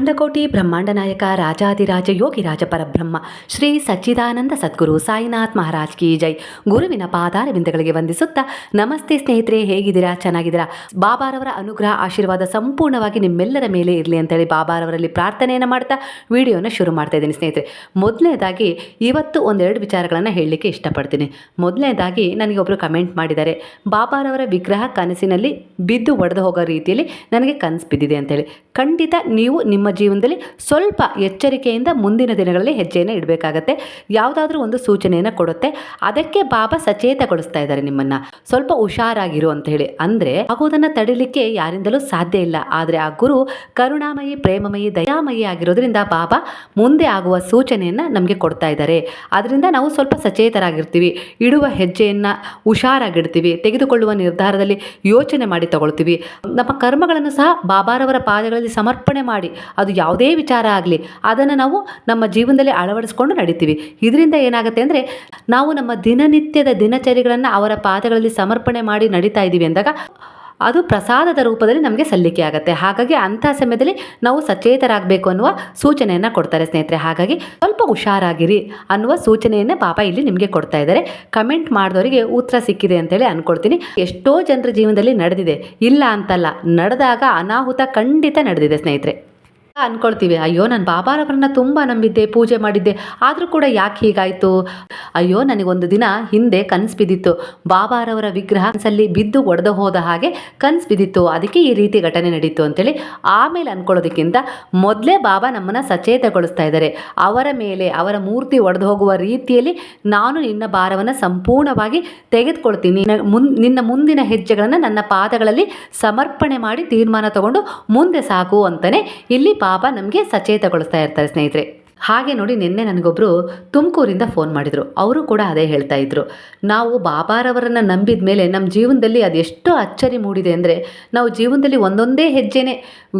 ಅಂಡಕೋಟಿ ಬ್ರಹ್ಮಾಂಡ ನಾಯಕ ರಾಜಾದಿರಾಜ ಯೋಗಿ ರಾಜ ಪರಬ್ರಹ್ಮ, ಶ್ರೀ ಸಚ್ಚಿದಾನಂದ ಸದ್ಗುರು ಸಾಯಿನಾಥ್ ಮಹಾರಾಜ್ ಕಿ ಜೈ. ಗುರುವಿನ ಪಾದಾರ ಬಿಂದಗಳಿಗೆ ವಂದಿಸುತ್ತಾ, ನಮಸ್ತೆ ಸ್ನೇಹಿತರೆ, ಹೇಗಿದ್ದೀರಾ? ಚೆನ್ನಾಗಿದ್ದೀರಾ? ಬಾಬಾರವರ ಅನುಗ್ರಹ, ಆಶೀರ್ವಾದ ಸಂಪೂರ್ಣವಾಗಿ ನಿಮ್ಮೆಲ್ಲರ ಮೇಲೆ ಇರಲಿ ಅಂತೇಳಿ ಬಾಬಾರವರಲ್ಲಿ ಪ್ರಾರ್ಥನೆಯನ್ನು ಮಾಡ್ತಾ ವಿಡಿಯೋನ ಶುರು ಮಾಡ್ತಾ ಇದ್ದೀನಿ ಸ್ನೇಹಿತರೆ. ಮೊದಲನೇದಾಗಿ ಇವತ್ತು ಒಂದೆರಡು ವಿಚಾರಗಳನ್ನು ಹೇಳಲಿಕ್ಕೆ ಇಷ್ಟಪಡ್ತೀನಿ. ಮೊದಲನೇದಾಗಿ ನನಗೆ ಒಬ್ಬರು ಕಮೆಂಟ್ ಮಾಡಿದ್ದಾರೆ, ಬಾಬಾರವರ ವಿಗ್ರಹ ಕನಸಿನಲ್ಲಿ ಬಿದ್ದು ಒಡೆದು ಹೋಗೋ ರೀತಿಯಲ್ಲಿ ನನಗೆ ಕನಸು ಬಿದ್ದಿದೆ ಅಂತೇಳಿ. ಖಂಡಿತ ನೀವು ನಿಮ್ಮ ಜೀವನದಲ್ಲಿ ಸ್ವಲ್ಪ ಎಚ್ಚರಿಕೆಯಿಂದ ಮುಂದಿನ ದಿನಗಳಲ್ಲಿ ಹೆಜ್ಜೆಯನ್ನು ಇಡಬೇಕಾಗತ್ತೆ. ಯಾವುದಾದ್ರೂ ಒಂದು ಸೂಚನೆಯನ್ನು ಕೊಡುತ್ತೆ. ಅದಕ್ಕೆ ಬಾಬಾ ಸಚೇತಗೊಳಿಸ್ತಾ ಇದ್ದಾರೆ ನಿಮ್ಮನ್ನು. ಸ್ವಲ್ಪ ಹುಷಾರಾಗಿರು ಅಂತ ಹೇಳಿ. ಅಂದರೆ ಆಗೋದನ್ನು ತಡಿಲಿಕ್ಕೆ ಯಾರಿಂದಲೂ ಸಾಧ್ಯ ಇಲ್ಲ. ಆದರೆ ಆ ಗುರು ಕರುಣಾಮಯಿ, ಪ್ರೇಮಮಯಿ, ದಯಾಮಯಿ ಆಗಿರೋದ್ರಿಂದ ಬಾಬಾ ಮುಂದೆ ಆಗುವ ಸೂಚನೆಯನ್ನು ನಮಗೆ ಕೊಡ್ತಾ ಇದ್ದಾರೆ. ಅದರಿಂದ ನಾವು ಸ್ವಲ್ಪ ಸಚೇತರಾಗಿರ್ತೀವಿ. ಇಡುವ ಹೆಜ್ಜೆಯನ್ನು ಹುಷಾರಾಗಿಡ್ತೀವಿ. ತೆಗೆದುಕೊಳ್ಳುವ ನಿರ್ಧಾರದಲ್ಲಿ ಯೋಚನೆ ಮಾಡಿ ತಗೊಳ್ತೀವಿ. ನಮ್ಮ ಕರ್ಮಗಳನ್ನು ಸಹ ಬಾಬಾರವರ ಪಾದಗಳಲ್ಲಿ ಸಮರ್ಪಣೆ ಮಾಡಿ ಅದು ಯಾವುದೇ ವಿಚಾರ ಆಗಲಿ, ಅದನ್ನು ನಾವು ನಮ್ಮ ಜೀವನದಲ್ಲಿ ಅಳವಡಿಸ್ಕೊಂಡು ನಡೀತೀವಿ. ಇದರಿಂದ ಏನಾಗುತ್ತೆ ಅಂದರೆ, ನಾವು ನಮ್ಮ ದಿನನಿತ್ಯದ ದಿನಚರಿಗಳನ್ನು ಅವರ ಪಾದಗಳಲ್ಲಿ ಸಮರ್ಪಣೆ ಮಾಡಿ ನಡೀತಾ ಇದ್ದೀವಿ ಅಂದಾಗ, ಅದು ಪ್ರಸಾದದ ರೂಪದಲ್ಲಿ ನಮಗೆ ಸಲ್ಲಿಕೆ ಆಗುತ್ತೆ. ಹಾಗಾಗಿ ಅಂಥ ಸಮಯದಲ್ಲಿ ನಾವು ಸಚೇತರಾಗಬೇಕು ಅನ್ನುವ ಸೂಚನೆಯನ್ನು ಕೊಡ್ತಾರೆ ಸ್ನೇಹಿತರೆ. ಹಾಗಾಗಿ ಸ್ವಲ್ಪ ಹುಷಾರಾಗಿರಿ ಅನ್ನುವ ಸೂಚನೆಯನ್ನು ಪಾಪ ಇಲ್ಲಿ ನಿಮಗೆ ಕೊಡ್ತಾ ಇದ್ದಾರೆ. ಕಮೆಂಟ್ ಮಾಡಿದವರಿಗೆ ಉತ್ತರ ಸಿಕ್ಕಿದೆ ಅಂತೇಳಿ ಅಂದ್ಕೊಳ್ತೀನಿ ಎಷ್ಟೋ ಜನರ ಜೀವನದಲ್ಲಿ ನಡೆದಿದೆ. ಇಲ್ಲ ಅಂತಲ್ಲ, ನಡೆದಾಗ ಅನಾಹುತ ಖಂಡಿತ ನಡೆದಿದೆ ಸ್ನೇಹಿತರೆ. ಅನ್ಕೊಳ್ತೀವಿ. ಅಯ್ಯೋ, ನಾನು ಬಾಬಾರವರನ್ನ ತುಂಬ ನಂಬಿದ್ದೆ, ಪೂಜೆ ಮಾಡಿದ್ದೆ. ಆದರೂ ಕೂಡ ಯಾಕೆ ಹೀಗಾಯಿತು? ಅಯ್ಯೋ, ನನಗೊಂದು ದಿನ ಹಿಂದೆ ಕನಸು ಬಿದ್ದಿತ್ತು. ಬಾಬಾರವರ ವಿಗ್ರಹ ಕನಸಲ್ಲಿ ಬಿದ್ದು ಒಡೆದು ಹೋದ ಹಾಗೆ ಕನಸು ಬಿದ್ದಿತ್ತು. ಅದಕ್ಕೆ ಈ ರೀತಿ ಘಟನೆ ನಡೀತು ಅಂತೇಳಿ ಆಮೇಲೆ ಅನ್ಕೊಳ್ಳೋದಕ್ಕಿಂತ ಮೊದಲೇ ಬಾಬಾ ನಮ್ಮನ್ನು ಸಚೇತಗೊಳಿಸ್ತಾ ಇದ್ದಾರೆ. ಅವರ ಮೇಲೆ, ಅವರ ಮೂರ್ತಿ ಒಡೆದು ಹೋಗುವ ರೀತಿಯಲ್ಲಿ ನಾನು ನಿನ್ನ ಭಾರವನ್ನು ಸಂಪೂರ್ಣವಾಗಿ ತೆಗೆದುಕೊಳ್ತೀನಿ. ಮುನ್, ನಿನ್ನ ಮುಂದಿನ ಹೆಜ್ಜೆಗಳನ್ನು ನನ್ನ ಪಾದಗಳಲ್ಲಿ ಸಮರ್ಪಣೆ ಮಾಡಿ ತೀರ್ಮಾನ ತಗೊಂಡು ಮುಂದೆ ಸಾಕು ಅಂತಲೇ ಇಲ್ಲಿ ಬಾಬಾ ನಮಗೆ ಸಚೇತಗೊಳಿಸ್ತಾ ಇರ್ತಾರೆ ಸ್ನೇಹಿತರೆ. ಹಾಗೆ ನೋಡಿ ನಿನ್ನೆ ನನಗೊಬ್ಬರು ತುಮಕೂರಿಂದ ಫೋನ್ ಮಾಡಿದರು. ಅವರು ಕೂಡ ಅದೇ ಹೇಳ್ತಾ ಇದ್ರು. ನಾವು ಬಾಬಾರವರನ್ನು ನಂಬಿದ ಮೇಲೆ ನಮ್ಮ ಜೀವನದಲ್ಲಿ ಅದೆಷ್ಟು ಅಚ್ಚರಿ ಮೂಡಿದೆ ಅಂದರೆ ನಾವು ಜೀವನದಲ್ಲಿ ಒಂದೊಂದೇ ಹೆಜ್ಜೆನೇ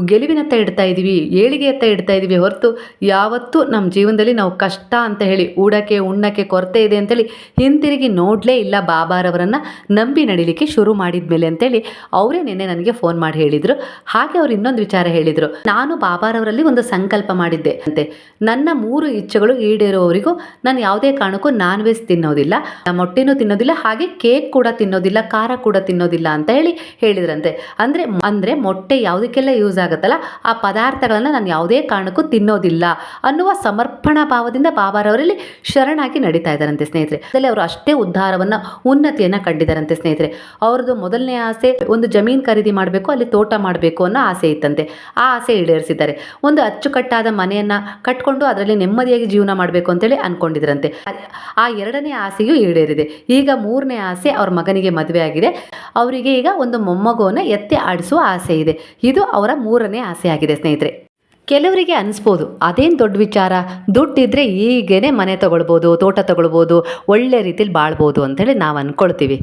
ಗೆಲುವಿನತ್ತ ಇಡ್ತಾ ಇದ್ದೀವಿ ಏಳಿಗೆಯತ್ತ ಇಡ್ತಾ ಇದ್ದೀವಿ ಹೊರತು ಯಾವತ್ತೂ ನಮ್ಮ ಜೀವನದಲ್ಲಿ ನಾವು ಕಷ್ಟ ಅಂತ ಹೇಳಿ, ಊಡಕ್ಕೆ, ಉಣ್ಣಕ್ಕೆ ಕೊರತೆ ಇದೆ ಅಂತೇಳಿ ಹಿಂತಿರುಗಿ ನೋಡಲೇ ಇಲ್ಲ ಬಾಬಾರವರನ್ನು ನಂಬಿ ನಡಿಲಿಕ್ಕೆ ಶುರು ಮಾಡಿದ ಮೇಲೆ ಅಂತೇಳಿ ಅವರೇ ನಿನ್ನೆ ನನಗೆ ಫೋನ್ ಮಾಡಿ ಹೇಳಿದರು. ಹಾಗೆ ಅವ್ರು ಇನ್ನೊಂದು ವಿಚಾರ ಹೇಳಿದರು. ನಾನು ಬಾಬಾರವರಲ್ಲಿ ಒಂದು ಸಂಕಲ್ಪ ಮಾಡಿದ್ದೆ ಅಂತೆ. ನನ್ನ ಮೂರು ಇಚ್ಛೆಗಳು ಈಡೇರುವವರಿಗೂ ನಾನು ಯಾವುದೇ ಕಾರಣಕ್ಕೂ ನಾನ್ ವೆಜ್ ತಿನ್ನೋದಿಲ್ಲ ಮೊಟ್ಟೆನೂ ತಿನ್ನೋದಿಲ್ಲ, ಹಾಗೆ ಕೇಕ್ ಕೂಡ ತಿನ್ನೋದಿಲ್ಲ, ಖಾರ ಕೂಡ ತಿನ್ನೋದಿಲ್ಲ ಅಂತ ಹೇಳಿ ಹೇಳಿದ್ರಂತೆ. ಅಂದರೆ ಅಂದರೆ ಮೊಟ್ಟೆ ಯಾವುದಕ್ಕೆಲ್ಲ ಯೂಸ್ ಆಗುತ್ತಲ್ಲ, ಆ ಪದಾರ್ಥಗಳನ್ನು ನಾನು ಯಾವುದೇ ಕಾರಣಕ್ಕೂ ತಿನ್ನೋದಿಲ್ಲ ಅನ್ನುವ ಸಮರ್ಪಣಾ ಭಾವದಿಂದ ಬಾಬಾರವರಲ್ಲಿ ಶರಣಾಗಿ ನಡೀತಾ ಇದ್ದಾರಂತೆ ಸ್ನೇಹಿತರೆ. ಅದರಲ್ಲಿ ಅವರು ಅಷ್ಟೇ ಉದ್ಧಾರವನ್ನು, ಉನ್ನತಿಯನ್ನು ಕಂಡಿದ್ದಾರಂತೆ ಸ್ನೇಹಿತರೆ. ಅವ್ರದ್ದು ಮೊದಲನೇ ಆಸೆ, ಒಂದು ಜಮೀನು ಖರೀದಿ ಮಾಡಬೇಕು, ಅಲ್ಲಿ ತೋಟ ಮಾಡಬೇಕು ಅನ್ನೋ ಆಸೆ ಇತ್ತಂತೆ. ಆ ಆಸೆ ಈಡೇರಿಸಿದ್ದಾರೆ. ಒಂದು ಅಚ್ಚುಕಟ್ಟಾದ ಮನೆಯನ್ನು ಕಟ್ಕೊಂಡು ಅದರಲ್ಲಿ ನೆಮ್ಮದಿಯಾಗಿ ಜೀವನ ಮಾಡಬೇಕು ಅಂತೇಳಿ ಅನ್ಕೊಂಡಿದ್ರಂತೆ. ಆ ಎರಡನೇ ಆಸೆಯೂ ಈಡೇರಿದೆ. ಈಗ ಮೂರನೇ ಆಸೆ ಅವ್ರ ಮಗನಿಗೆ ಮದುವೆ ಆಗಿದೆ. ಅವರಿಗೆ ಈಗ ಒಂದು ಮೊಮ್ಮಗುವನ್ನು ಎತ್ತಿ ಆಡಿಸುವ ಆಸೆ ಇದೆ. ಇದು ಅವರ ಮೂರನೇ ಆಸೆ ಆಗಿದೆ ಸ್ನೇಹಿತರೆ. ಕೆಲವರಿಗೆ ಅನಿಸ್ಬೋದು, ಅದೇನು ದೊಡ್ಡ ವಿಚಾರ? ದುಡ್ಡಿದ್ರೆ ಈಗೇನೆ ಮನೆ ತಗೊಳ್ಬೋದು, ತೋಟ ತಗೊಳ್ಬೋದು, ಒಳ್ಳೆ ರೀತಿಲಿ ಬಾಳ್ಬೋದು ಅಂಥೇಳಿ ನಾವು ಅಂದ್ಕೊಳ್ತೀವಿ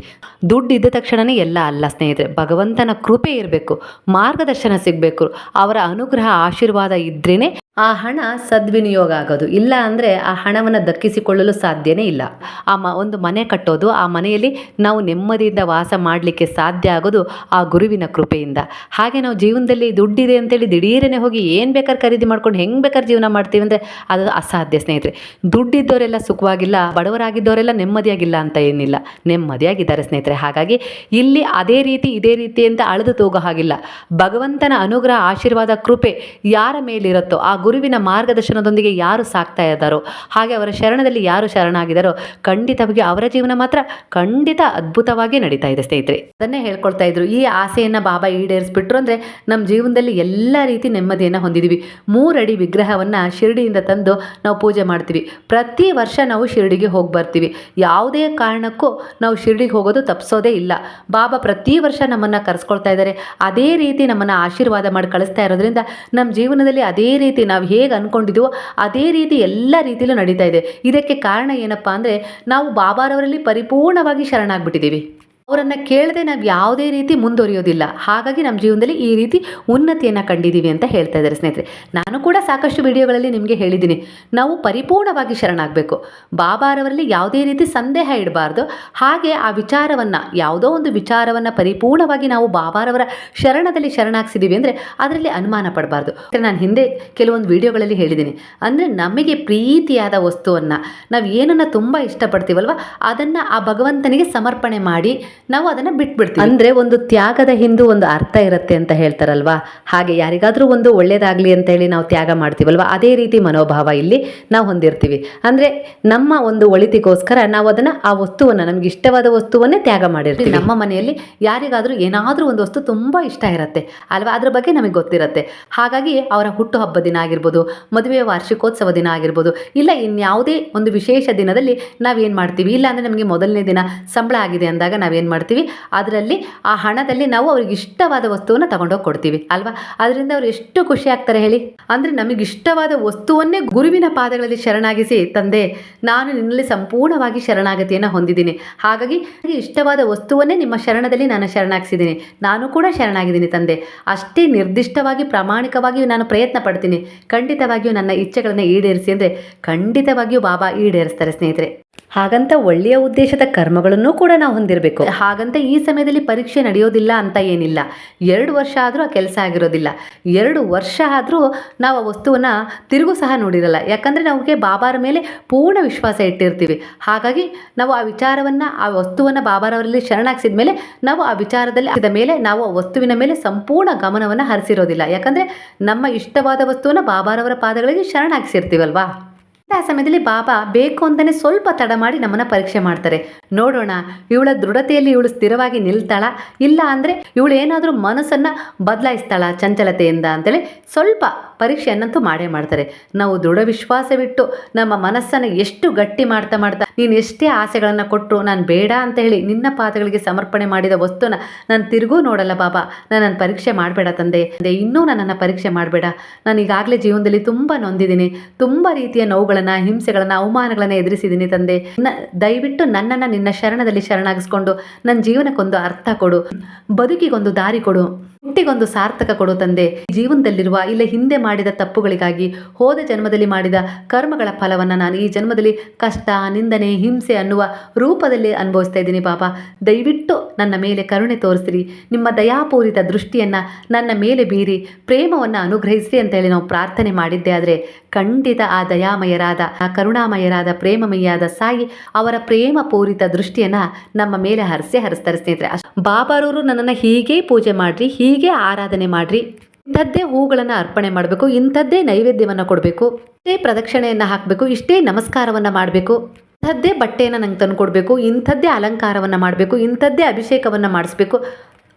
ದುಡ್ಡಿದ್ದ ತಕ್ಷಣವೇ ಎಲ್ಲ ಅಲ್ಲ ಸ್ನೇಹಿತರೆ. ಭಗವಂತನ ಕೃಪೆ ಇರಬೇಕು. ಮಾರ್ಗದರ್ಶನ ಸಿಗಬೇಕು. ಅವರ ಅನುಗ್ರಹ, ಆಶೀರ್ವಾದ ಇದ್ರೇ ಆ ಹಣ ಸದ್ವಿನಿಯೋಗ ಆಗೋದು. ಇಲ್ಲ ಅಂದರೆ ಆ ಹಣವನ್ನು ದಕ್ಕಿಸಿಕೊಳ್ಳಲು ಸಾಧ್ಯನೇ ಇಲ್ಲ. ಆ ಮ, ಒಂದು ಮನೆ ಕಟ್ಟೋದು, ಆ ಮನೆಯಲ್ಲಿ ನಾವು ನೆಮ್ಮದಿಯಿಂದ ವಾಸ ಮಾಡಲಿಕ್ಕೆ ಸಾಧ್ಯ ಆಗೋದು ಆ ಗುರುವಿನ ಕೃಪೆಯಿಂದ. ಹಾಗೆ ನಾವು ಜೀವನದಲ್ಲಿ ದುಡ್ಡಿದೆ ಅಂತೇಳಿ ದಿಢೀರನೆ ಹೋಗಿ ಏನು ಬೇಕಾದ್ರೆ ಖರೀದಿ ಮಾಡ್ಕೊಂಡು ಹೆಂಗೆ ಬೇಕಾದ್ರೆ ಜೀವನ ಮಾಡ್ತೀವಿ ಅಂದರೆ ಅದು ಅಸಾಧ್ಯ ಸ್ನೇಹಿತರೆ. ದುಡ್ಡಿದ್ದವರೆಲ್ಲ ಸುಖವಾಗಿಲ್ಲ, ಬಡವರಾಗಿದ್ದವರೆಲ್ಲ ನೆಮ್ಮದಿಯಾಗಿಲ್ಲ ಅಂತ ಏನಿಲ್ಲ. ನೆಮ್ಮದಿಯಾಗಿದ್ದಾರೆ ಸ್ನೇಹಿತರೆ. ಹಾಗಾಗಿ ಇಲ್ಲಿ ಅದೇ ರೀತಿ, ಇದೇ ರೀತಿ ಅಂತ ಅಳೆದು ತೂಗೋ ಹಾಗಿಲ್ಲ. ಭಗವಂತನ ಅನುಗ್ರಹ, ಆಶೀರ್ವಾದ, ಕೃಪೆ ಯಾರ ಮೇಲಿರುತ್ತೋ ಆ ಗುರುವಿನ ಮಾರ್ಗದರ್ಶನದೊಂದಿಗೆ ಯಾರು ಸಾಕ್ತಾ ಇದ್ದಾರೋ, ಹಾಗೆ ಅವರ ಶರಣದಲ್ಲಿ ಯಾರು ಶರಣಾಗಿದ್ದಾರೋ, ಖಂಡಿತವಾಗಿ ಅವರ ಜೀವನ ಮಾತ್ರ ಖಂಡಿತ ಅದ್ಭುತವಾಗಿ ನಡೀತಾ ಇದೆ ಸ್ನೇಹಿತರೆ. ಅದನ್ನೇ ಹೇಳ್ಕೊಳ್ತಾ ಇದ್ರು. ಈ ಆಸೆಯನ್ನು ಬಾಬಾ ಈಡೇರಿಸ್ಬಿಟ್ರು ಅಂದರೆ ನಮ್ಮ ಜೀವನದಲ್ಲಿ ಎಲ್ಲ ರೀತಿ ನೆಮ್ಮದಿಯನ್ನು ಹೊಂದಿದ್ದೀವಿ ಮೂರಡಿ ವಿಗ್ರಹವನ್ನು ಶಿರಡಿಯಿಂದ ತಂದು ನಾವು ಪೂಜೆ ಮಾಡ್ತೀವಿ. ಪ್ರತಿ ವರ್ಷ ನಾವು ಶಿರಡಿಗೆ ಹೋಗಿ ಬರ್ತೀವಿ. ಯಾವುದೇ ಕಾರಣಕ್ಕೂ ನಾವು ಶಿರಡಿಗೆ ಹೋಗೋದು ತಪ್ಪಿಸೋದೇ ಇಲ್ಲ. ಬಾಬಾ ಪ್ರತಿ ವರ್ಷ ನಮ್ಮನ್ನು ಕರೆಸ್ಕೊಳ್ತಾ ಇದ್ದಾರೆ ಅದೇ ರೀತಿ ನಮ್ಮನ್ನು ಆಶೀರ್ವಾದ ಮಾಡಿ ಕಳಿಸ್ತಾ ಇರೋದ್ರಿಂದ ನಮ್ಮ ಜೀವನದಲ್ಲಿ ಅದೇ ರೀತಿ ನಾವು ಹೇಗೆ ಅಂದ್ಕೊಂಡಿದ್ದೀವೋ ಅದೇ ರೀತಿ ಎಲ್ಲ ರೀತಿಯಲ್ಲೂ ನಡೀತಾ ಇದೆ. ಇದಕ್ಕೆ ಕಾರಣ ಏನಪ್ಪ ಅಂದರೆ ನಾವು ಬಾಬಾರವರಲ್ಲಿ ಪರಿಪೂರ್ಣವಾಗಿ ಶರಣಾಗ್ಬಿಟ್ಟಿದ್ದೀವಿ. ಅವರನ್ನು ಕೇಳದೆ ನಾವು ಯಾವುದೇ ರೀತಿ ಮುಂದುವರಿಯೋದಿಲ್ಲ ಹಾಗಾಗಿ ನಮ್ಮ ಜೀವನದಲ್ಲಿ ಈ ರೀತಿ ಉನ್ನತಿಯನ್ನು ಕಂಡಿದ್ದೀವಿ ಅಂತ ಹೇಳ್ತಾ ಇದ್ದಾರೆ ಸ್ನೇಹಿತರೆ. ನಾನು ಕೂಡ ಸಾಕಷ್ಟು ವಿಡಿಯೋಗಳಲ್ಲಿ ನಿಮಗೆ ಹೇಳಿದ್ದೀನಿ. ನಾವು ಪರಿಪೂರ್ಣವಾಗಿ ಶರಣಾಗಬೇಕು. ಬಾಬಾರವರಲ್ಲಿ ಯಾವುದೇ ರೀತಿ ಸಂದೇಹ ಇಡಬಾರ್ದು. ಹಾಗೆ ಆ ವಿಚಾರವನ್ನು, ಯಾವುದೋ ಒಂದು ವಿಚಾರವನ್ನು ಪರಿಪೂರ್ಣವಾಗಿ ನಾವು ಬಾಬಾರವರ ಶರಣದಲ್ಲಿ ಶರಣಾಗಿಸಿದ್ದೀವಿ ಅಂದರೆ ಅದರಲ್ಲಿ ಅನುಮಾನ ಪಡಬಾರ್ದು. ನಾನು ಹಿಂದೆ ಕೆಲವೊಂದು ವಿಡಿಯೋಗಳಲ್ಲಿ ಹೇಳಿದ್ದೀನಿ. ಅಂದರೆ ನಮಗೆ ಪ್ರೀತಿಯಾದ ವಸ್ತುವನ್ನು, ನಾವು ಏನನ್ನು ತುಂಬ ಇಷ್ಟಪಡ್ತೀವಲ್ವ, ಅದನ್ನು ಆ ಭಗವಂತನಿಗೆ ಸಮರ್ಪಣೆ ಮಾಡಿ ನಾವು ಅದನ್ನು ಬಿಟ್ಬಿಡ್ತೀವಿ. ಅಂದರೆ ಒಂದು ತ್ಯಾಗದ ಹಿಂದೂ ಒಂದು ಅರ್ಥ ಇರುತ್ತೆ ಅಂತ ಹೇಳ್ತಾರಲ್ವಾ? ಹಾಗೆ ಯಾರಿಗಾದರೂ ಒಂದು ಒಳ್ಳೆಯದಾಗಲಿ ಅಂತ ಹೇಳಿ ನಾವು ತ್ಯಾಗ ಮಾಡ್ತೀವಲ್ವ? ಅದೇ ರೀತಿ ಮನೋಭಾವ ಇಲ್ಲಿ ನಾವು ಹೊಂದಿರ್ತೀವಿ. ಅಂದರೆ ನಮ್ಮ ಒಂದು ಒಳಿತಿಗೋಸ್ಕರ ನಾವು ಅದನ್ನು ಆ ವಸ್ತುವನ್ನು ನಮಗೆ ಇಷ್ಟವಾದ ವಸ್ತುವನ್ನೇ ತ್ಯಾಗ ಮಾಡಿರ್ತೀವಿ. ನಮ್ಮ ಮನೆಯಲ್ಲಿ ಯಾರಿಗಾದರೂ ಏನಾದರೂ ಒಂದು ವಸ್ತು ತುಂಬ ಇಷ್ಟ ಇರುತ್ತೆ. ಅಲ್ವಾ? ಅದ್ರ ಬಗ್ಗೆ ನಮಗೆ ಗೊತ್ತಿರುತ್ತೆ. ಹಾಗಾಗಿ ಅವರ ಹುಟ್ಟುಹಬ್ಬ ದಿನ ಆಗಿರ್ಬೋದು ಮದುವೆಯ ವಾರ್ಷಿಕೋತ್ಸವ ದಿನ ಆಗಿರ್ಬೋದು ಇಲ್ಲ ಇನ್ಯಾವುದೇ ಒಂದು ವಿಶೇಷ ದಿನದಲ್ಲಿ ನಾವೇನು ಮಾಡ್ತೀವಿ? ಇಲ್ಲ ಅಂದರೆ ನಮಗೆ ಮೊದಲನೇ ದಿನ ಸಂಬಳ ಆಗಿದೆ ಅಂದಾಗ ನಾವೇನು ಮಾಡ್ತೀವಿ? ಅದರಲ್ಲಿ ಆ ಹಣದಲ್ಲಿ ನಾವು ಅವ್ರಿಗೆ ಇಷ್ಟವಾದ ವಸ್ತುವನ್ನು ತಗೊಂಡೋಗಿ ಕೊಡ್ತೀವಿ, ಅಲ್ವಾ? ಅದರಿಂದ ಅವ್ರು ಎಷ್ಟು ಖುಷಿ ಆಗ್ತಾರೆ ಹೇಳಿ? ಅಂದರೆ ನಮಗೆ ಇಷ್ಟವಾದ ವಸ್ತುವನ್ನೇ ಗುರುವಿನ ಪಾದಗಳಲ್ಲಿ ಶರಣಾಗಿಸಿ ತಂದೆ, ನಾನು ನಿನ್ನಲ್ಲಿ ಸಂಪೂರ್ಣವಾಗಿ ಶರಣಾಗತಿಯನ್ನು ಹೊಂದಿದ್ದೀನಿ. ಹಾಗಾಗಿ ಇಷ್ಟವಾದ ವಸ್ತುವನ್ನೇ ನಿಮ್ಮ ಶರಣದಲ್ಲಿ ನಾನು ಶರಣಾಗಿಸಿದ್ದೀನಿ. ನಾನು ಕೂಡ ಶರಣಾಗಿದ್ದೀನಿ ತಂದೆ. ಅಷ್ಟೇ ನಿರ್ದಿಷ್ಟವಾಗಿ ಪ್ರಾಮಾಣಿಕವಾಗಿಯೂ ನಾನು ಪ್ರಯತ್ನ ಪಡ್ತೀನಿ. ಖಂಡಿತವಾಗಿಯೂ ನನ್ನ ಇಚ್ಛೆಗಳನ್ನು ಈಡೇರಿಸಿ ಅಂದರೆ ಖಂಡಿತವಾಗಿಯೂ ಬಾಬಾ ಈಡೇರಿಸ್ತಾರೆ ಸ್ನೇಹಿತರೆ. ಹಾಗಂತ ಒಳ್ಳೆಯ ಉದ್ದೇಶದ ಕರ್ಮಗಳನ್ನು ಕೂಡ ನಾವು ಹೊಂದಿರಬೇಕು. ಹಾಗಂತ ಈ ಸಮಯದಲ್ಲಿ ಪರೀಕ್ಷೆ ನಡೆಯೋದಿಲ್ಲ ಅಂತ ಏನಿಲ್ಲ. ಎರಡು ವರ್ಷ ಆದರೂ ಆ ಕೆಲಸ ಆಗಿರೋದಿಲ್ಲ. ಎರಡು ವರ್ಷ ಆದರೂ ನಾವು ಆ ವಸ್ತುವನ್ನು ತಿರುಗು ಸಹ ನೋಡಿರಲ್ಲ. ಯಾಕಂದರೆ ನಮಗೆ ಬಾಬಾರ ಮೇಲೆ ಪೂರ್ಣ ವಿಶ್ವಾಸ ಇಟ್ಟಿರ್ತೀವಿ. ಹಾಗಾಗಿ ನಾವು ಆ ವಿಚಾರವನ್ನು, ಆ ವಸ್ತುವನ್ನು ಬಾಬಾರವರಲ್ಲಿ ಶರಣಾಗಿಸಿದ ಮೇಲೆ ನಾವು ಆ ವಿಚಾರದಲ್ಲಿ ಅದ ಮೇಲೆ ನಾವು ಆ ವಸ್ತುವಿನ ಮೇಲೆ ಸಂಪೂರ್ಣ ಗಮನವನ್ನು ಹರಿಸಿರೋದಿಲ್ಲ. ಯಾಕಂದರೆ ನಮ್ಮ ಇಷ್ಟವಾದ ವಸ್ತುವನ್ನು ಬಾಬಾರವರ ಪಾದಗಳಿಗೆ ಶರಣಾಗಿಸಿರ್ತೀವಲ್ವಾ? ಆ ಸಮಯದಲ್ಲಿ ಬಾಬಾ ಬೇಕು ಅಂತಲೇ ಸ್ವಲ್ಪ ತಡ ಮಾಡಿ ನಮ್ಮನ್ನು ಪರೀಕ್ಷೆ ಮಾಡ್ತಾರೆ. ನೋಡೋಣ, ಇವಳ ದೃಢತೆಯಲ್ಲಿ ಇವಳು ಸ್ಥಿರವಾಗಿ ನಿಲ್ತಾಳ? ಇಲ್ಲ ಅಂದರೆ ಇವಳು ಏನಾದರೂ ಮನಸ್ಸನ್ನು ಬದಲಾಯಿಸ್ತಾಳ ಚಂಚಲತೆಯಿಂದ ಅಂತೇಳಿ ಸ್ವಲ್ಪ ಪರೀಕ್ಷೆಯನ್ನಂತೂ ಮಾಡೇ ಮಾಡ್ತಾರೆ. ನಾವು ದೃಢ ವಿಶ್ವಾಸವಿಟ್ಟು ನಮ್ಮ ಮನಸ್ಸನ್ನು ಎಷ್ಟು ಗಟ್ಟಿ ಮಾಡ್ತಾ ಮಾಡ್ತಾ, ನೀನು ಎಷ್ಟೇ ಆಸೆಗಳನ್ನು ಕೊಟ್ಟರು ನಾನು ಬೇಡ ಅಂತ ಹೇಳಿ ನಿನ್ನ ಪಾದಗಳಿಗೆ ಸಮರ್ಪಣೆ ಮಾಡಿದ ವಸ್ತುನ ನಾನು ತಿರುಗೂ ನೋಡಲ್ಲ ಬಾಬಾ. ನಾನು ಪರೀಕ್ಷೆ ಮಾಡಬೇಡ ತಂದೆ. ಇನ್ನೂ ನನ್ನನ್ನು ಪರೀಕ್ಷೆ ಮಾಡಬೇಡ. ನಾನು ಈಗಾಗಲೇ ಜೀವನದಲ್ಲಿ ತುಂಬ ನೊಂದಿದ್ದೀನಿ. ತುಂಬ ರೀತಿಯ ನೋವುಗಳನ್ನು ಹಿಂಸೆಗಳನ್ನು, ಅವಮಾನಗಳನ್ನು ಎದುರಿಸಿದ್ದೀನಿ ತಂದೆ. ದಯವಿಟ್ಟು ನನ್ನನ್ನ ನಿನ್ನ ಶರಣದಲ್ಲಿ ಶರಣಾಗಿಸ್ಕೊಂಡು ನನ್ನ ಜೀವನಕ್ಕೊಂದು ಅರ್ಥ ಕೊಡು. ಬದುಕಿಗೊಂದು ದಾರಿ ಕೊಡು. ಹುಟ್ಟಿಗೊಂದು ಸಾರ್ಥಕ ಕೊಡು ತಂದೆ. ಜೀವನದಲ್ಲಿರುವ ಇಲ್ಲ ಹಿಂದೆ ಮಾಡಿದ ತಪ್ಪುಗಳಿಗಾಗಿ ಹೋದ ಜನ್ಮದಲ್ಲಿ ಮಾಡಿದ ಕರ್ಮಗಳ ಫಲವನ್ನು ನಾನು ಈ ಜನ್ಮದಲ್ಲಿ ಕಷ್ಟ, ನಿಂದನೆ, ಹಿಂಸೆ ಅನ್ನುವ ರೂಪದಲ್ಲಿ ಅನುಭವಿಸ್ತಾ ಇದ್ದೀನಿ ಬಾಬಾ ದಯವಿಟ್ಟು ನನ್ನ ಮೇಲೆ ಕರುಣೆ ತೋರಿಸಿರಿ ನಿಮ್ಮ ದಯಾಪೂರಿತ ದೃಷ್ಟಿಯನ್ನು ನನ್ನ ಮೇಲೆ ಬೀರಿ ಪ್ರೇಮವನ್ನು ಅನುಗ್ರಹಿಸಿರಿ ಅಂತ ಹೇಳಿ ನಾವು ಪ್ರಾರ್ಥನೆ ಮಾಡಿದ್ದೆ. ಆದರೆ ಖಂಡಿತ ಆ ದಯಾಮಯರಾದ, ಆ ಕರುಣಾಮಯರಾದ ಪ್ರೇಮಮಯಾದ ಸಾಯಿ ಅವರ ಪ್ರೇಮ ಪೂರಿತ ದೃಷ್ಟಿಯನ್ನು ನಮ್ಮ ಮೇಲೆ ಹರಿಸೇ ಹರಿಸ್ತಾರೆ ಸ್ನೇಹಿತರೆ. ಬಾಬಾರವರು ನನ್ನನ್ನು ಹೀಗೆ ಪೂಜೆ ಮಾಡಿರಿ, ಹೀಗೆ ಆರಾಧನೆ ಮಾಡಿರಿ. ಇಂಥದ್ದೇ ಹೂಗಳನ್ನು ಅರ್ಪಣೆ ಮಾಡಬೇಕು, ಇಂಥದ್ದೇ ನೈವೇದ್ಯವನ್ನು ಕೊಡಬೇಕು, ಇಷ್ಟೇ ಪ್ರದಕ್ಷಿಣೆಯನ್ನು ಹಾಕಬೇಕು, ಇಷ್ಟೇ ನಮಸ್ಕಾರವನ್ನು ಮಾಡಬೇಕು. ಇಂಥದ್ದೇ ಬಟ್ಟೆಯನ್ನು ನಂಗೆ ತಂದು ಕೊಡಬೇಕು ಇಂಥದ್ದೇ ಅಲಂಕಾರವನ್ನು ಮಾಡಬೇಕು, ಇಂಥದ್ದೇ ಅಭಿಷೇಕವನ್ನು ಮಾಡಿಸ್ಬೇಕು.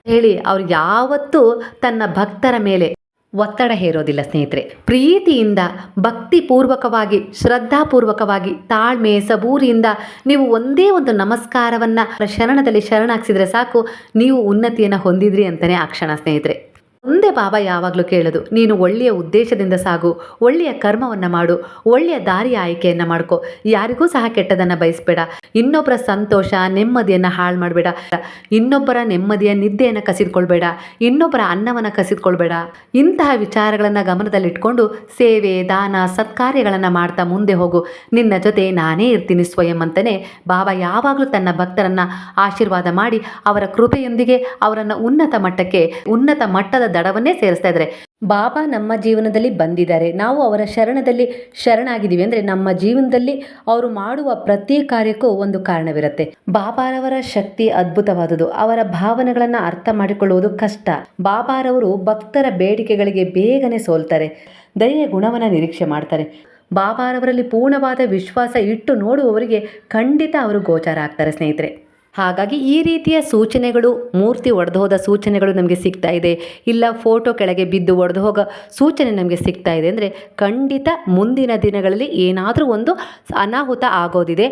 ಹೇಳಿ, ಅವ್ರು ಯಾವತ್ತೂ ತನ್ನ ಭಕ್ತರ ಮೇಲೆ ಒತ್ತಡ ಹೇರೋದಿಲ್ಲ ಸ್ನೇಹಿತರೆ. ಪ್ರೀತಿಯಿಂದ, ಭಕ್ತಿಪೂರ್ವಕವಾಗಿ, ಶ್ರದ್ಧಾಪೂರ್ವಕವಾಗಿ, ತಾಳ್ಮೆ, ಸಬೂರಿಯಿಂದ ನೀವು ಒಂದೇ ಒಂದು ನಮಸ್ಕಾರವನ್ನು ಶರಣದಲ್ಲಿ ಶರಣಾಗಿಸಿದರೆ ಸಾಕು, ನೀವು ಉನ್ನತಿಯನ್ನು ಹೊಂದಿದ್ರಿ ಅಂತಲೇ ಆ ಕ್ಷಣ ಸ್ನೇಹಿತರೆ. ಒಂದೇ ಬಾಬಾ ಯಾವಾಗಲೂ ಕೇಳೋದು. ನೀನು ಒಳ್ಳೆಯ ಉದ್ದೇಶದಿಂದ ಸಾಗು, ಒಳ್ಳೆಯ ಕರ್ಮವನ್ನು ಮಾಡು, ಒಳ್ಳೆಯ ದಾರಿಯ ಆಯ್ಕೆಯನ್ನು ಮಾಡ್ಕೊ. ಯಾರಿಗೂ ಸಹ ಕೆಟ್ಟದನ್ನು ಬಯಸಬೇಡ. ಇನ್ನೊಬ್ಬರ ಸಂತೋಷ, ನೆಮ್ಮದಿಯನ್ನು ಹಾಳು ಮಾಡಬೇಡ. ಇನ್ನೊಬ್ಬರ ನೆಮ್ಮದಿಯ ನಿದ್ದೆಯನ್ನು ಕಸಿದುಕೊಳ್ಬೇಡ. ಇನ್ನೊಬ್ಬರ ಅನ್ನವನ್ನು ಕಸಿದುಕೊಳ್ಬೇಡ. ಇಂತಹ ವಿಚಾರಗಳನ್ನು ಗಮನದಲ್ಲಿಟ್ಕೊಂಡು ಸೇವೆ, ದಾನ, ಸತ್ಕಾರ್ಯಗಳನ್ನು ಮಾಡ್ತಾ ಮುಂದೆ ಹೋಗು. ನಿನ್ನ ಜೊತೆ ನಾನೇ ಇರ್ತೀನಿ ಸ್ವಯಂ ಅಂತಲೇ ಬಾಬಾ ಯಾವಾಗಲೂ ತನ್ನ ಭಕ್ತರನ್ನು ಆಶೀರ್ವಾದ ಮಾಡಿ ಅವರ ಕೃಪೆಯೊಂದಿಗೆ ಅವರನ್ನು ಉನ್ನತ ಮಟ್ಟಕ್ಕೆ, ಉನ್ನತ ಮಟ್ಟದ ದಡವನ್ನೇ ಸೇರಿಸ್ತಾ ಇದ್ದಾರೆ. ಬಾಬಾ ನಮ್ಮ ಜೀವನದಲ್ಲಿ ಬಂದಿದ್ದಾರೆ. ನಾವು ಅವರ ಶರಣದಲ್ಲಿ ಶರಣಾಗಿದ್ದೀವಿ. ಅಂದರೆ ನಮ್ಮ ಜೀವನದಲ್ಲಿ ಅವರು ಮಾಡುವ ಪ್ರತಿ ಕಾರ್ಯಕ್ಕೂ ಒಂದು ಕಾರಣವಿರುತ್ತೆ. ಬಾಬಾರವರ ಶಕ್ತಿ ಅದ್ಭುತವಾದುದು ಅವರ ಭಾವನೆಗಳನ್ನು ಅರ್ಥ ಮಾಡಿಕೊಳ್ಳುವುದು ಕಷ್ಟ. ಬಾಬಾರವರು ಭಕ್ತರ ಬೇಡಿಕೆಗಳಿಗೆ ಬೇಗನೆ ಸೋಲ್ತಾರೆ. ದಯೆಯ ಗುಣವನ್ನು ನಿರೀಕ್ಷೆ ಮಾಡ್ತಾರೆ. ಬಾಬಾರವರಲ್ಲಿ ಪೂರ್ಣವಾದ ವಿಶ್ವಾಸ ಇಟ್ಟು ನೋಡುವವರಿಗೆ ಖಂಡಿತ ಅವರು ಗೋಚಾರ ಆಗ್ತಾರೆ ಸ್ನೇಹಿತರೆ. ಹಾಗಾಗಿ ಈ ರೀತಿಯ ಸೂಚನೆಗಳು, ಮೂರ್ತಿ ಒಡೆದು ಹೋದ ಸೂಚನೆಗಳು ನಮಗೆ ಸಿಗ್ತಾ ಇದೆ. ಇಲ್ಲ, ಫೋಟೋ ಕೆಳಗೆ ಬಿದ್ದು ಒಡೆದು ಹೋಗೋ ಸೂಚನೆ ನಮಗೆ ಸಿಗ್ತಾ ಇದೆ. ಅಂದರೆ ಖಂಡಿತ ಮುಂದಿನ ದಿನಗಳಲ್ಲಿ ಏನಾದರೂ ಒಂದು ಅನಾಹುತ ಆಗೋದಿದೆ.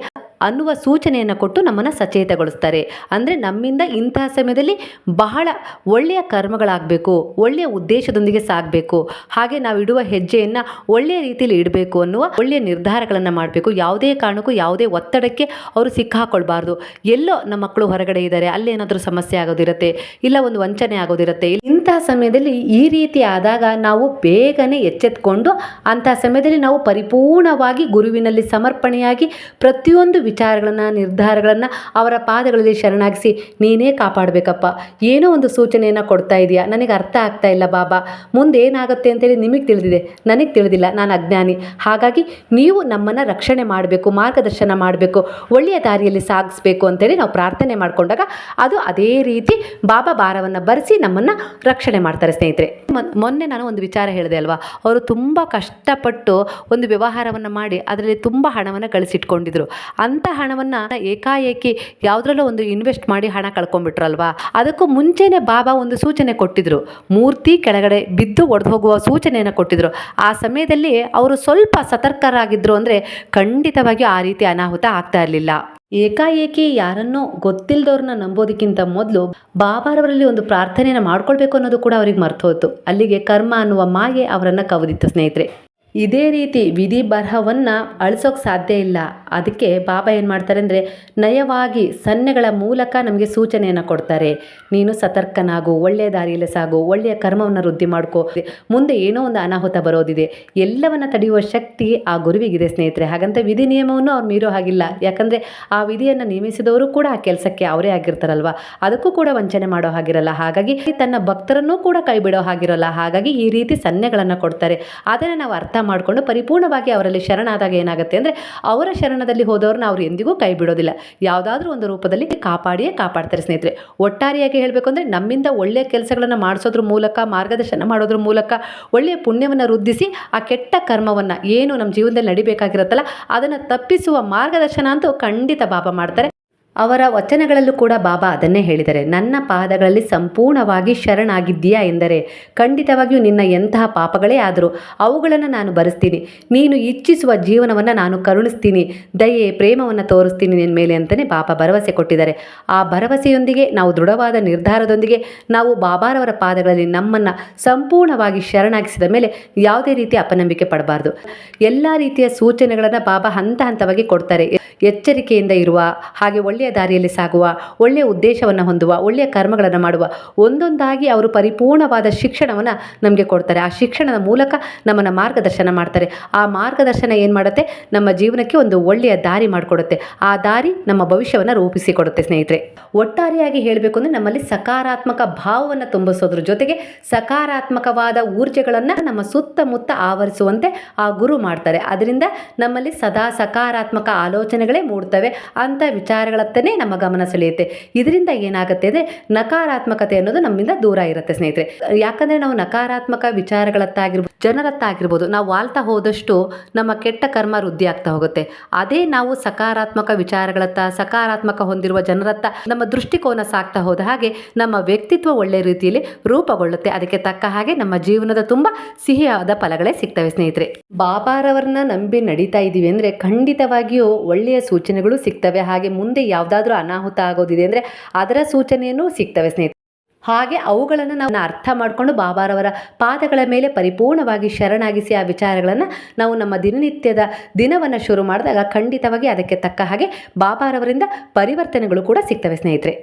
ಅನ್ನುವ ಸೂಚನೆಯನ್ನು ಕೊಟ್ಟು ನಮ್ಮನ್ನು ಸಚೇತಗೊಳಿಸ್ತಾರೆ. ಅಂದರೆ ನಮ್ಮಿಂದ ಇಂತಹ ಸಮಯದಲ್ಲಿ ಬಹಳ ಒಳ್ಳೆಯ ಕರ್ಮಗಳಾಗಬೇಕು, ಒಳ್ಳೆಯ ಉದ್ದೇಶದೊಂದಿಗೆ ಸಾಗಬೇಕು, ಹಾಗೆ ನಾವು ಇಡುವ ಹೆಜ್ಜೆಯನ್ನು ಒಳ್ಳೆಯ ರೀತಿಯಲ್ಲಿ ಇಡಬೇಕು ಅನ್ನುವ ಒಳ್ಳೆಯ ನಿರ್ಧಾರಗಳನ್ನು ಮಾಡಬೇಕು. ಯಾವುದೇ ಕಾರಣಕ್ಕೂ ಯಾವುದೇ ಒತ್ತಡಕ್ಕೆ ಅವರು ಸಿಕ್ಕಾಕೊಳ್ಬಾರ್ದು. ಎಲ್ಲೋ ನಮ್ಮ ಮಕ್ಕಳು ಹೊರಗಡೆ ಇದ್ದಾರೆ ಅಲ್ಲೇನಾದರೂ ಸಮಸ್ಯೆ ಆಗೋದಿರುತ್ತೆ, ಇಲ್ಲ ಒಂದು ವಂಚನೆ ಆಗೋದಿರುತ್ತೆ ಇಂತಹ ಸಮಯದಲ್ಲಿ ಈ ರೀತಿ ಆದಾಗ ನಾವು ಬೇಗನೆ ಎಚ್ಚೆತ್ಕೊಂಡು ಅಂತಹ ಸಮಯದಲ್ಲಿ ನಾವು ಪರಿಪೂರ್ಣವಾಗಿ ಗುರುವಿನಲ್ಲಿ ಸಮರ್ಪಣೆಯಾಗಿ ಪ್ರತಿಯೊಂದು ವಿಚಾರಗಳನ್ನು, ನಿರ್ಧಾರಗಳನ್ನು ಅವರ ಪಾದಗಳಲ್ಲಿ ಶರಣಾಗಿಸಿ, ನೀನೇ ಕಾಪಾಡಬೇಕಪ್ಪ. ಏನೋ ಒಂದು ಸೂಚನೆಯನ್ನು ಕೊಡ್ತಾ ಇದೆಯಾ? ನನಗೆ ಅರ್ಥ ಆಗ್ತಾ ಇಲ್ಲ ಬಾಬಾ. ಮುಂದೆ ಏನಾಗುತ್ತೆ ಅಂತೇಳಿ ನಿಮಗೆ ತಿಳಿದಿದೆ. ನನಗೆ ತಿಳಿದಿಲ್ಲ. ನಾನು ಅಜ್ಞಾನಿ. ಹಾಗಾಗಿ ನೀವು ನಮ್ಮನ್ನು ರಕ್ಷಣೆ ಮಾಡಬೇಕು, ಮಾರ್ಗದರ್ಶನ ಮಾಡಬೇಕು, ಒಳ್ಳೆಯ ದಾರಿಯಲ್ಲಿ ಸಾಗಿಸ್ಬೇಕು ಅಂತೇಳಿ ನಾವು ಪ್ರಾರ್ಥನೆ ಮಾಡಿಕೊಂಡಾಗ ಅದು ಅದೇ ರೀತಿ ಬಾಬಾ ಭಾರವನ್ನು ಬರೆಸಿ ನಮ್ಮನ್ನು ರಕ್ಷಣೆ ಮಾಡ್ತಾರೆ ಸ್ನೇಹಿತರೆ. ಮೊನ್- ಮೊನ್ನೆ ನಾನು ಒಂದು ವಿಚಾರ ಹೇಳಿದೆ ಅಲ್ವಾ? ಅವರು ತುಂಬ ಕಷ್ಟಪಟ್ಟು ಒಂದು ವ್ಯವಹಾರವನ್ನು ಮಾಡಿ ಅದರಲ್ಲಿ ತುಂಬ ಹಣವನ್ನು ಗಳಿಸಿಟ್ಕೊಂಡಿದ್ರು ಅಂಥ ಹಣವನ್ನು ಏಕಾಏಕಿ ಯಾವುದ್ರಲ್ಲೂ ಒಂದು ಇನ್ವೆಸ್ಟ್ ಮಾಡಿ ಹಣ ಕಳ್ಕೊಂಡ್ಬಿಟ್ರಲ್ವಾ? ಅದಕ್ಕೂ ಮುಂಚೆನೇ ಬಾಬಾ ಒಂದು ಸೂಚನೆ ಕೊಟ್ಟಿದ್ರು. ಮೂರ್ತಿ ಕೆಳಗಡೆ ಬಿದ್ದು ಒಡೆದು ಹೋಗುವ ಸೂಚನೆಯನ್ನು ಕೊಟ್ಟಿದ್ರು. ಆ ಸಮಯದಲ್ಲಿ ಅವರು ಸ್ವಲ್ಪ ಸತರ್ಕರಾಗಿದ್ದರು ಅಂದರೆ ಖಂಡಿತವಾಗಿಯೂ ಆ ರೀತಿ ಅನಾಹುತ ಆಗ್ತಾ ಇರಲಿಲ್ಲ. ಏಕಾಏಕಿ ಯಾರನ್ನೋ ಗೊತ್ತಿಲ್ಲದವ್ರನ್ನ ನಂಬೋದಕ್ಕಿಂತ ಮೊದಲು ಬಾಬಾರವರಲ್ಲಿ ಒಂದು ಪ್ರಾರ್ಥನೆಯನ್ನು ಮಾಡ್ಕೊಳ್ಬೇಕು ಅನ್ನೋದು ಕೂಡ ಅವ್ರಿಗೆ ಮರ್ತೋಯ್ತು ಅಲ್ಲಿಗೆ ಕರ್ಮ ಅನ್ನುವ ಮಾಯೆ ಅವರನ್ನು ಕವದಿತ್ತು ಸ್ನೇಹಿತರೆ. ಇದೇ ರೀತಿ ವಿಧಿ ಬರಹವನ್ನು ಅಳಿಸೋಕೆ ಸಾಧ್ಯ ಇಲ್ಲ. ಅದಕ್ಕೆ ಬಾಬಾ ಏನು ಮಾಡ್ತಾರೆ ಅಂದರೆ, ನಯವಾಗಿ ಸನ್ನೆಗಳ ಮೂಲಕ ನಮಗೆ ಸೂಚನೆಯನ್ನು ಕೊಡ್ತಾರೆ. ನೀನು ಸತರ್ಕನಾಗು ಒಳ್ಳೆಯ ದಾರಿಯಲ್ಲಿ ಸಾಗು, ಒಳ್ಳೆಯ ಕರ್ಮವನ್ನು ವೃದ್ಧಿ ಮಾಡ್ಕೋ. ಮುಂದೆ ಏನೋ ಒಂದು ಅನಾಹುತ ಬರೋದಿದೆ. ಎಲ್ಲವನ್ನು ತಡೆಯುವ ಶಕ್ತಿ ಆ ಗುರುವಿಗಿದೆ ಸ್ನೇಹಿತರೆ. ಹಾಗಂತ ವಿಧಿ ನಿಯಮವನ್ನು ಅವ್ರು ಮೀರೋ ಹಾಗಿಲ್ಲ. ಯಾಕಂದರೆ, ಆ ವಿಧಿಯನ್ನು ನೇಮಿಸಿದವರು ಕೂಡ ಆ ಕೆಲಸಕ್ಕೆ ಅವರೇ ಆಗಿರ್ತಾರಲ್ವ? ಅದಕ್ಕೂ ಕೂಡ ವಂಚನೆ ಮಾಡೋ ಹಾಗಿರಲ್ಲ. ಹಾಗಾಗಿ ತನ್ನ ಭಕ್ತರನ್ನೂ ಕೂಡ ಕೈಬಿಡೋ ಹಾಗಿರಲ್ಲ. ಹಾಗಾಗಿ ಈ ರೀತಿ ಸನ್ನೆಗಳನ್ನು ಕೊಡ್ತಾರೆ. ಅದನ್ನು ನಾವು ಅರ್ಥ ಮಾಡಿಕೊಂಡು ಪರಿಪೂರ್ಣವಾಗಿ ಅವರಲ್ಲಿ ಶರಣಾದಾಗ ಏನಾಗುತ್ತೆ ಅಂದರೆ ಅವರ ಶರಣದಲ್ಲಿ ಹೋದವ್ರನ್ನ ಅವ್ರು ಎಂದಿಗೂ ಕೈ ಬಿಡೋದಿಲ್ಲ ಯಾವುದಾದ್ರೂ ಒಂದು ರೂಪದಲ್ಲಿ ಕಾಪಾಡಿಯೇ ಕಾಪಾಡ್ತಾರೆ ಸ್ನೇಹಿತರೆ. ಒಟ್ಟಾರೆಯಾಗಿ ಹೇಳಬೇಕು ಅಂದರೆ ನಮ್ಮಿಂದ ಒಳ್ಳೆಯ ಕೆಲಸಗಳನ್ನು ಮಾಡಿಸೋದ್ರ ಮೂಲಕ, ಮಾರ್ಗದರ್ಶನ ಮಾಡೋದ್ರ ಮೂಲಕ ಒಳ್ಳೆಯ ಪುಣ್ಯವನ್ನು ವೃದ್ಧಿಸಿ ಆ ಕೆಟ್ಟ ಕರ್ಮವನ್ನು ಏನು ನಮ್ಮ ಜೀವನದಲ್ಲಿ ನಡಿಬೇಕಾಗಿರುತ್ತಲ್ಲ, ಅದನ್ನು ತಪ್ಪಿಸುವ ಮಾರ್ಗದರ್ಶನ ಅಂತೂ ಖಂಡಿತ ಬಾಬಾ ಮಾಡ್ತಾರೆ. ಅವರ ವಚನಗಳಲ್ಲೂ ಕೂಡ ಬಾಬಾ ಅದನ್ನೇ ಹೇಳಿದರೆ, ನನ್ನ ಪಾದಗಳಲ್ಲಿ ಸಂಪೂರ್ಣವಾಗಿ ಶರಣಾಗಿದ್ದೀಯಾ? ಎಂದರೆ, ಖಂಡಿತವಾಗಿಯೂ ನಿನ್ನ ಎಂತಹ ಪಾಪಗಳೇ ಆದರೂ ಅವುಗಳನ್ನು ನಾನು ಬರೆಸ್ತೀನಿ. ನೀನು ಇಚ್ಛಿಸುವ ಜೀವನವನ್ನು ನಾನು ಕರುಣಿಸ್ತೀನಿ. ದಯೆ, ಪ್ರೇಮವನ್ನು ತೋರಿಸ್ತೀನಿ ನಿನ್ನ ಮೇಲೆ ಅಂತಲೇ ಬಾಬಾ ಭರವಸೆ ಕೊಟ್ಟಿದ್ದಾರೆ. ಆ ಭರವಸೆಯೊಂದಿಗೆ ನಾವು ದೃಢವಾದ ನಿರ್ಧಾರದೊಂದಿಗೆ ನಾವು ಬಾಬಾರವರ ಪಾದಗಳಲ್ಲಿ ನಮ್ಮನ್ನು ಸಂಪೂರ್ಣವಾಗಿ ಶರಣಾಗಿಸಿದ ಮೇಲೆ ಯಾವುದೇ ರೀತಿ ಅಪನಂಬಿಕೆ ಪಡಬಾರ್ದು. ಎಲ್ಲ ರೀತಿಯ ಸೂಚನೆಗಳನ್ನು ಬಾಬಾ ಹಂತ ಹಂತವಾಗಿ ಕೊಡ್ತಾರೆ. ಎಚ್ಚರಿಕೆಯಿಂದ ಇರುವ ಹಾಗೆ ಒಳ್ಳೆಯ ದಾರಿಯಲ್ಲಿ ಸಾಗುವ, ಒಳ್ಳೆಯ ಉದ್ದೇಶವನ್ನು ಹೊಂದುವ, ಒಳ್ಳೆಯ ಕರ್ಮಗಳನ್ನು ಮಾಡುವ ಒಂದೊಂದಾಗಿ ಅವರು ಪರಿಪೂರ್ಣವಾದ ಶಿಕ್ಷಣವನ್ನು ನಮಗೆ ಕೊಡ್ತಾರೆ. ಆ ಶಿಕ್ಷಣದ ಮೂಲಕ ನಮ್ಮನ್ನು ಮಾರ್ಗದರ್ಶನ ಮಾಡ್ತಾರೆ. ಆ ಮಾರ್ಗದರ್ಶನ ಏನು ಮಾಡುತ್ತೆ? ನಮ್ಮ ಜೀವನಕ್ಕೆ ಒಂದು ಒಳ್ಳೆಯ ದಾರಿ ಮಾಡಿಕೊಡುತ್ತೆ. ಆ ದಾರಿ ನಮ್ಮ ಭವಿಷ್ಯವನ್ನು ರೂಪಿಸಿಕೊಡುತ್ತೆ, ಸ್ನೇಹಿತರೆ. ಒಟ್ಟಾರೆಯಾಗಿ ಹೇಳಬೇಕು ಅಂದರೆ ನಮ್ಮಲ್ಲಿ ಸಕಾರಾತ್ಮಕ ಭಾವವನ್ನು ತುಂಬಿಸೋದ್ರ ಜೊತೆಗೆ ಸಕಾರಾತ್ಮಕವಾದ ಊರ್ಜೆಗಳನ್ನು ನಮ್ಮ ಸುತ್ತಮುತ್ತ ಆವರಿಸುವಂತೆ ಆ ಗುರು ಮಾಡ್ತಾರೆ. ಅದರಿಂದ ನಮ್ಮಲ್ಲಿ ಸದಾ ಸಕಾರಾತ್ಮಕ ಆಲೋಚನೆಗಳೇ ಮೂಡ್ತವೆ. ಅಂಥ ವಿಚಾರಗಳತ್ತನೇ ನಮ್ಮ ಗಮನ ಸೆಳೆಯುತ್ತೆ. ಇದರಿಂದ ಏನಾಗುತ್ತೆ ಅಂದರೆ ನಕಾರಾತ್ಮಕತೆ ಅನ್ನೋದು ನಮ್ಮಿಂದ ದೂರ ಇರುತ್ತೆ ಸ್ನೇಹಿತರೆ. ಯಾಕಂದರೆ ನಾವು ನಕಾರಾತ್ಮಕ ವಿಚಾರಗಳತ್ತಾಗಿರ್ಬೋದು ಜನರತ್ತಾಗಿರ್ಬೋದು. ನಾವು ವಾಲ್ತಾ ಹೋದಷ್ಟು ನಮ್ಮ ಕೆಟ್ಟ ಕರ್ಮ ವೃದ್ಧಿ ಆಗ್ತಾ ಹೋಗುತ್ತೆ. ಅದೇ ನಾವು ಸಕಾರಾತ್ಮಕ ವಿಚಾರಗಳತ್ತ, ಸಕಾರಾತ್ಮಕ ಹೊಂದಿರುವ ಜನರತ್ತ ನಮ್ಮ ದೃಷ್ಟಿಕೋನ ಸಾಕ್ತಾ ಹೋದ ಹಾಗೆ ನಮ್ಮ ವ್ಯಕ್ತಿತ್ವ ಒಳ್ಳೆ ರೀತಿಯಲ್ಲಿ ರೂಪುಗೊಳ್ಳುತ್ತೆ. ಅದಕ್ಕೆ ತಕ್ಕ ಹಾಗೆ ನಮ್ಮ ಜೀವನದ ತುಂಬ ಸಿಹಿಯಾದ ಫಲಗಳೇ ಸಿಗ್ತವೆ ಸ್ನೇಹಿತರೆ. ಬಾಬಾರವರನ್ನ ನಂಬಿ ನಡೀತಾ ಇದ್ದೀವಿ ಅಂದರೆ ಖಂಡಿತವಾಗಿಯೂ ಒಳ್ಳೆಯ ಸೂಚನೆಗಳು ಸಿಗ್ತವೆ. ಹಾಗೆ ಮುಂದೆ ಯಾವುದಾದ್ರೂ ಅನಾಹುತ ಆಗೋದಿದೆ ಅಂದರೆ ಅದರ ಸೂಚನೆಯನ್ನು ಸಿಗ್ತವೆ ಸ್ನೇಹಿತರೆ. ಹಾಗೆ ಅವುಗಳನ್ನು ನಾವು ಅರ್ಥ ಮಾಡಿಕೊಂಡು ಬಾಬಾರವರ ಪಾದಗಳ ಮೇಲೆ ಪರಿಪೂರ್ಣವಾಗಿ ಶರಣಾಗಿಸಿ ಆ ವಿಚಾರಗಳನ್ನು ನಾವು ನಮ್ಮ ದಿನನಿತ್ಯದ ದಿನವನ್ನು ಶುರು ಮಾಡಿದಾಗ ಖಂಡಿತವಾಗಿ ಅದಕ್ಕೆ ತಕ್ಕ ಹಾಗೆ ಬಾಬಾರವರಿಂದ ಪರಿವರ್ತನೆಗಳು ಕೂಡ ಸಿಗ್ತವೆ ಸ್ನೇಹಿತರೆ.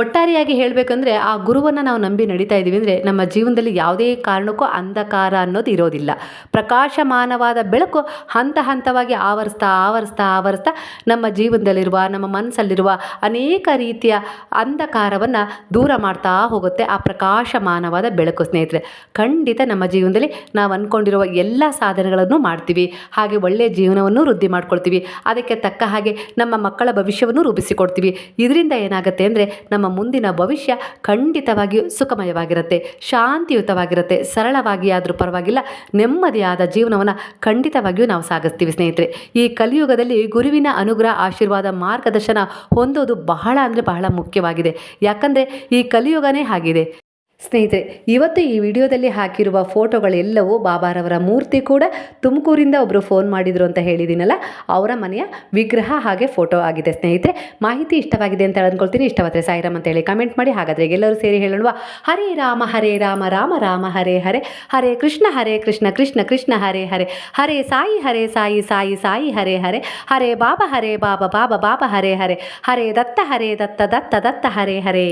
ಒಟ್ಟಾರೆಯಾಗಿ ಹೇಳಬೇಕಂದ್ರೆ ಆ ಗುರುವನ್ನು ನಾವು ನಂಬಿ ನಡೀತಾ ಇದ್ದೀವಿ ಅಂದರೆ ನಮ್ಮ ಜೀವನದಲ್ಲಿ ಯಾವುದೇ ಕಾರಣಕ್ಕೂ ಅಂಧಕಾರ ಅನ್ನೋದು ಇರೋದಿಲ್ಲ. ಪ್ರಕಾಶಮಾನವಾದ ಬೆಳಕು ಹಂತ ಹಂತವಾಗಿ ಆವರಿಸ್ತಾ ಆವರಿಸ್ತಾ ಆವರಿಸ್ತಾ ನಮ್ಮ ಜೀವನದಲ್ಲಿರುವ, ನಮ್ಮ ಮನಸ್ಸಲ್ಲಿರುವ ಅನೇಕ ರೀತಿಯ ಅಂಧಕಾರವನ್ನು ದೂರ ಮಾಡ್ತಾ ಹೋಗುತ್ತೆ ಆ ಪ್ರಕಾಶಮಾನವಾದ ಬೆಳಕು ಸ್ನೇಹಿತರೆ. ಖಂಡಿತ ನಮ್ಮ ಜೀವನದಲ್ಲಿ ನಾವು ಅಂದ್ಕೊಂಡಿರುವ ಎಲ್ಲ ಸಾಧನೆಗಳನ್ನು ಮಾಡ್ತೀವಿ. ಹಾಗೆ ಒಳ್ಳೆಯ ಜೀವನವನ್ನು ವೃದ್ಧಿ ಮಾಡ್ಕೊಳ್ತೀವಿ. ಅದಕ್ಕೆ ತಕ್ಕ ಹಾಗೆ ನಮ್ಮ ಮಕ್ಕಳ ಭವಿಷ್ಯವನ್ನು ರೂಪಿಸಿಕೊಡ್ತೀವಿ. ಇದರಿಂದ ಏನಾಗುತ್ತೆ ಅಂದರೆ ಮುಂದಿನ ಭವಿಷ್ಯ ಖಂಡಿತವಾಗಿಯೂ ಸುಖಮಯವಾಗಿರುತ್ತೆ, ಶಾಂತಿಯುತವಾಗಿರುತ್ತೆ, ಸರಳವಾಗಿ ಆದರೂ ಪರವಾಗಿಲ್ಲ, ನೆಮ್ಮದಿಯಾದ ಜೀವನವನ್ನು ಖಂಡಿತವಾಗಿಯೂ ನಾವು ಸಾಗಿಸ್ತೀವಿ ಸ್ನೇಹಿತರೆ. ಈ ಕಲಿಯುಗದಲ್ಲಿ ಗುರುವಿನ ಅನುಗ್ರಹ, ಆಶೀರ್ವಾದ, ಮಾರ್ಗದರ್ಶನ ಹೊಂದೋದು ಬಹಳ ಅಂದರೆ ಬಹಳ ಮುಖ್ಯವಾಗಿದೆ. ಯಾಕಂದರೆ ಈ ಕಲಿಯುಗನೇ ಆಗಿದೆ ಸ್ನೇಹಿತರೆ, ಇವತ್ತು ಈ ವಿಡಿಯೋದಲ್ಲಿ ಹಾಕಿರುವ ಫೋಟೋಗಳೆಲ್ಲವೂ ಬಾಬಾರವರ ಮೂರ್ತಿ ಕೂಡ ತುಮಕೂರಿಂದ ಒಬ್ಬರು ಫೋನ್ ಮಾಡಿದರು ಅಂತ ಹೇಳಿದ್ದೀನಲ್ಲ, ಅವರ ಮನೆಯ ವಿಗ್ರಹ ಹಾಗೆ ಫೋಟೋ ಆಗಿದೆ ಸ್ನೇಹಿತರೆ. ಮಾಹಿತಿ ಇಷ್ಟವಾಗಿದೆ ಅಂತ ಅಂದ್ಕೊಳ್ತೀನಿ ಇಷ್ಟವಾದರೆ ಸಾಯಿರಾಮ್ ಅಂತ ಹೇಳಿ ಕಮೆಂಟ್ ಮಾಡಿ. ಹಾಗಾದರೆ ಎಲ್ಲರೂ ಸೇರಿ ಹೇಳೋಣ ಹರೇ ರಾಮ ಹರೇ ರಾಮ ರಾಮ ರಾಮ, ಹರೇ ಹರೇ. ಹರೇ ಕೃಷ್ಣ ಹರೇ ಕೃಷ್ಣ ಕೃಷ್ಣ ಕೃಷ್ಣ, ಹರೇ ಹರೇ. ಹರೇ ಸಾಯಿ ಹರೇ ಸಾಯಿ ಸಾಯಿ ಸಾಯಿ, ಹರೇ ಹರೇ. ಹರೇ ಬಾಬಾ ಹರೇ ಬಾಬಾ ಬಾಬಾ ಬಾಬಾ, ಹರೇ ಹರೇ. ಹರೇ ದತ್ತ ಹರೇ ದತ್ತ ದತ್ತ ದತ್ತ, ಹರೇ ಹರೇ.